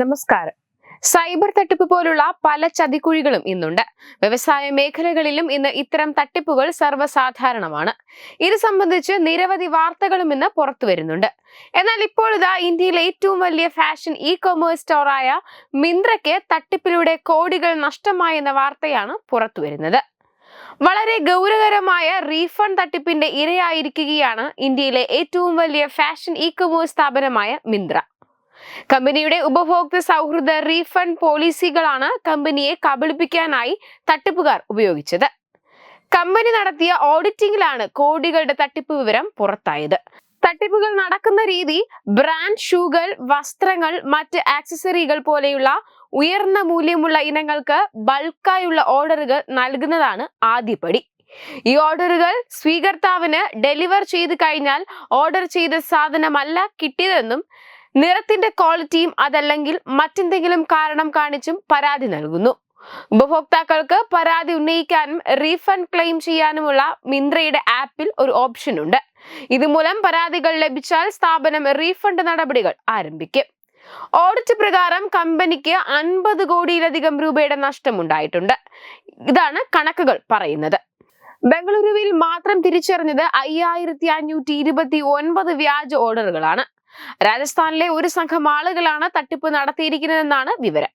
നമസ്കാരം. സൈബർ തട്ടിപ്പ് പോലുള്ള പല ചതിക്കുഴികളും ഇന്നുണ്ട്. വ്യവസായ മേഖലകളിലും ഇന്ന് ഇത്തരം തട്ടിപ്പുകൾ സർവസാധാരണമാണ്. ഇത് സംബന്ധിച്ച് നിരവധി വാർത്തകളും ഇന്ന് പുറത്തു വരുന്നുണ്ട്. എന്നാൽ ഇപ്പോൾ ഇതാ ഇന്ത്യയിലെ ഏറ്റവും വലിയ ഫാഷൻ ഇ കൊമേഴ്സ് സ്റ്റോറായ മിന്ത്രയ്ക്ക് തട്ടിപ്പിലൂടെ കോടികൾ നഷ്ടമായെന്ന വാർത്തയാണ് പുറത്തു വരുന്നത്. വളരെ ഗൗരവകരമായ റീഫണ്ട് തട്ടിപ്പിന്റെ ഇരയായിരിക്കുകയാണ് ഇന്ത്യയിലെ ഏറ്റവും വലിയ ഫാഷൻ ഇ കൊമേഴ്സ് സ്ഥാപനമായ മിന്ത്ര. കമ്പനിയുടെ ഉപഭോക്തൃ സൗഹൃദ റീഫണ്ട് പോളിസികളാണ് കമ്പനിയെ കബളിപ്പിക്കാനായി തട്ടിപ്പുകാർ ഉപയോഗിച്ചത്. കമ്പനി നടത്തിയ ഓഡിറ്റിംഗിലാണ് കോടികളുടെ തട്ടിപ്പ് വിവരം പുറത്തായത്. തട്ടിപ്പുകൾ നടക്കുന്ന രീതി ബ്രാൻഡ് ഷൂകൾ വസ്ത്രങ്ങൾ മറ്റ് ആക്സസറികൾ പോലെയുള്ള ഉയർന്ന മൂല്യമുള്ള ഇനങ്ങൾക്ക് ബൾക്കായുള്ള ഓർഡറുകൾ നൽകുന്നതാണ് ആദ്യപടി ഈ ഓർഡറുകൾ സ്വീകർത്താവിന് ഡെലിവർ ചെയ്ത് കഴിഞ്ഞാൽ ഓർഡർ ചെയ്ത സാധനമല്ല കിട്ടിയതെന്നും നിറത്തിന്റെ ക്വാളിറ്റിയും അതല്ലെങ്കിൽ മറ്റെന്തെങ്കിലും കാരണം കാണിച്ചും പരാതി നൽകുന്നു. ഉപഭോക്താക്കൾക്ക് പരാതി ഉന്നയിക്കാനും റീഫണ്ട് ക്ലെയിം ചെയ്യാനുമുള്ള മിന്ത്രയുടെ ആപ്പിൽ ഒരു ഓപ്ഷൻ ഉണ്ട്. ഇതുമൂലം പരാതികൾ ലഭിച്ചാൽ സ്ഥാപനം റീഫണ്ട് നടപടികൾ ആരംഭിക്കും. ഓഡിറ്റ് പ്രകാരം കമ്പനിക്ക് അൻപത് കോടിയിലധികം രൂപയുടെ നഷ്ടമുണ്ടായിട്ടുണ്ട്. ഇതാണ് കണക്കുകൾ പറയുന്നത്. ബംഗളൂരുവിൽ മാത്രം തിരിച്ചറിഞ്ഞത് അയ്യായിരത്തി അഞ്ഞൂറ്റി ഇരുപത്തി ഒൻപത് വ്യാജ ഓർഡറുകളാണ്. രാജസ്ഥാനിലെ ഒരു സംഘം ആളുകളാണ് തട്ടിപ്പ് നടത്തിയിരിക്കുന്നതെന്നാണ് വിവരം.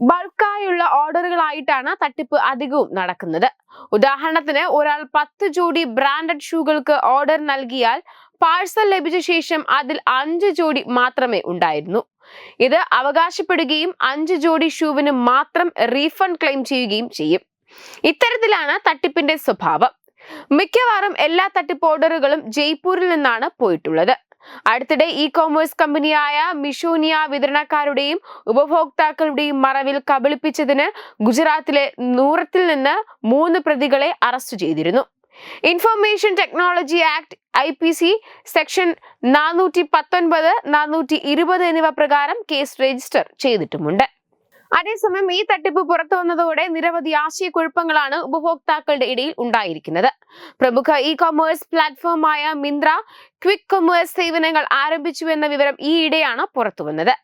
ബൾക്കായുള്ള ഓർഡറുകളായിട്ടാണ് തട്ടിപ്പ് അധികവും നടക്കുന്നത്. ഉദാഹരണത്തിന് ഒരാൾ പത്ത് ജോഡി ബ്രാൻഡഡ് ഷൂകൾക്ക് ഓർഡർ നൽകിയാൽ പാഴ്സൽ ലഭിച്ച ശേഷം അതിൽ അഞ്ച് ജോഡി മാത്രമേ ഉണ്ടായിരുന്നു. ഇത് അവകാശപ്പെടുകയും അഞ്ച് ജോഡി ഷൂവിന് മാത്രം റീഫണ്ട് ക്ലെയിം ചെയ്യുകയും ചെയ്യും. ഇത്തരത്തിലാണ് തട്ടിപ്പിന്റെ സ്വഭാവം. മിക്കവാറും എല്ലാ തട്ടിപ്പ് ഓർഡറുകളും ജയ്പൂരിൽ നിന്നാണ് പോയിട്ടുള്ളത്. അടുത്തിടെ ഇ കോമേഴ്സ് കമ്പനിയായ മിഷൂനിയ വിതരണക്കാരുടെയും ഉപഭോക്താക്കളുടെയും മറവിൽ കബളിപ്പിച്ചതിന് ഗുജറാത്തിലെ നൂറത്തിൽ നിന്ന് മൂന്ന് പ്രതികളെ അറസ്റ്റ് ചെയ്തിരുന്നു. Information technology act I P C section നാനൂറ്റി പത്തൊൻപത് നാനൂറ്റി ഇരുപത് എന്നിവ പ്രകാരം കേസ് രജിസ്റ്റർ ചെയ്തിട്ടുമുണ്ട്. അതേസമയം ഈ തട്ടിപ്പ് പുറത്തു വന്നതോടെ നിരവധി ആശയക്കുഴപ്പങ്ങളാണ് ഉപഭോക്താക്കളുടെ ഇടയിൽ ഉണ്ടായിരിക്കുന്നത്. പ്രമുഖ ഇ കൊമേഴ്സ് പ്ലാറ്റ്ഫോമായ മിന്ത്ര ക്വിക്ക് കൊമേഴ്സ് സേവനങ്ങൾ ആരംഭിച്ചു എന്ന വിവരം ഈയിടെയാണ് പുറത്തുവന്നത്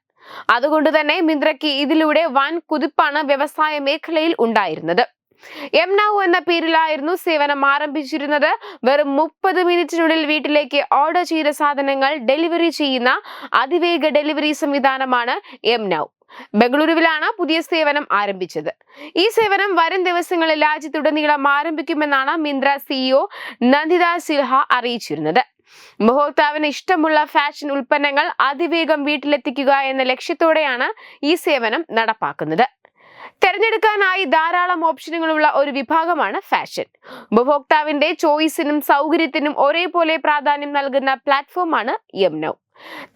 അതുകൊണ്ട് തന്നെ മിന്ത്രയ്ക്ക് ഇതിലൂടെ വൻ കുതിപ്പാണ് വ്യവസായ മേഖലയിൽ ഉണ്ടായിരുന്നത്. എം നൗ എന്ന പേരിലായിരുന്നു സേവനം ആരംഭിച്ചിരുന്നത്. വെറും മുപ്പത് മിനിറ്റിനുള്ളിൽ വീട്ടിലേക്ക് ഓർഡർ ചെയ്ത സാധനങ്ങൾ ഡെലിവറി ചെയ്യുന്ന അതിവേഗ ഡെലിവറി സംവിധാനമാണ് എം നൗ ബംഗളൂരുവിലാണ് പുതിയ സേവനം ആരംഭിച്ചത്. ഈ സേവനം വരും ദിവസങ്ങളിൽ രാജ്യത്തുടനീളം ആരംഭിക്കുമെന്നാണ് മിന്ദ്ര സിഇഒ നന്ദിത സിൽഹ അറിയിച്ചിരുന്നത്. ഉപഭോക്താവിന് ഇഷ്ടമുള്ള ഫാഷൻ ഉൽപ്പന്നങ്ങൾ അതിവേഗം വീട്ടിലെത്തിക്കുക എന്ന ലക്ഷ്യത്തോടെയാണ് ഈ സേവനം നടപ്പാക്കുന്നത്. തെരഞ്ഞെടുക്കാനായി ധാരാളം ഓപ്ഷനുകളുള്ള ഒരു വിഭാഗമാണ് ഫാഷൻ. ഉപഭോക്താവിന്റെ ചോയ്സിനും സൗകര്യത്തിനും ഒരേപോലെ പ്രാധാന്യം നൽകുന്ന പ്ലാറ്റ്ഫോമാണ് യംനൗ.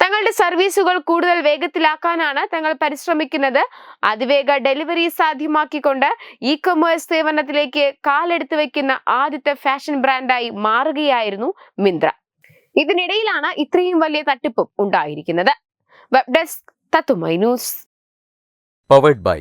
തങ്ങളുടെ സർവീസുകൾ കൂടുതൽ വേഗത്തിലാക്കാനാണ് തങ്ങൾ പരിശ്രമിക്കുന്നത്. അതിവേഗ ഡെലിവറി സാധ്യമാക്കിക്കൊണ്ട് ഇ കൊമേഴ്സ് സേവനത്തിലേക്ക് കാലെടുത്ത് വെക്കുന്ന ആദ്യത്തെ ഫാഷൻ ബ്രാൻഡായി മാറുകയായിരുന്നു മിന്ത്ര. ഇതിനിടയിലാണ് ഇത്രയും വലിയ തട്ടിപ്പും ഉണ്ടായിരിക്കുന്നത്. വെബ് ഡെസ്ക് തത്തുമൈ news. Powered by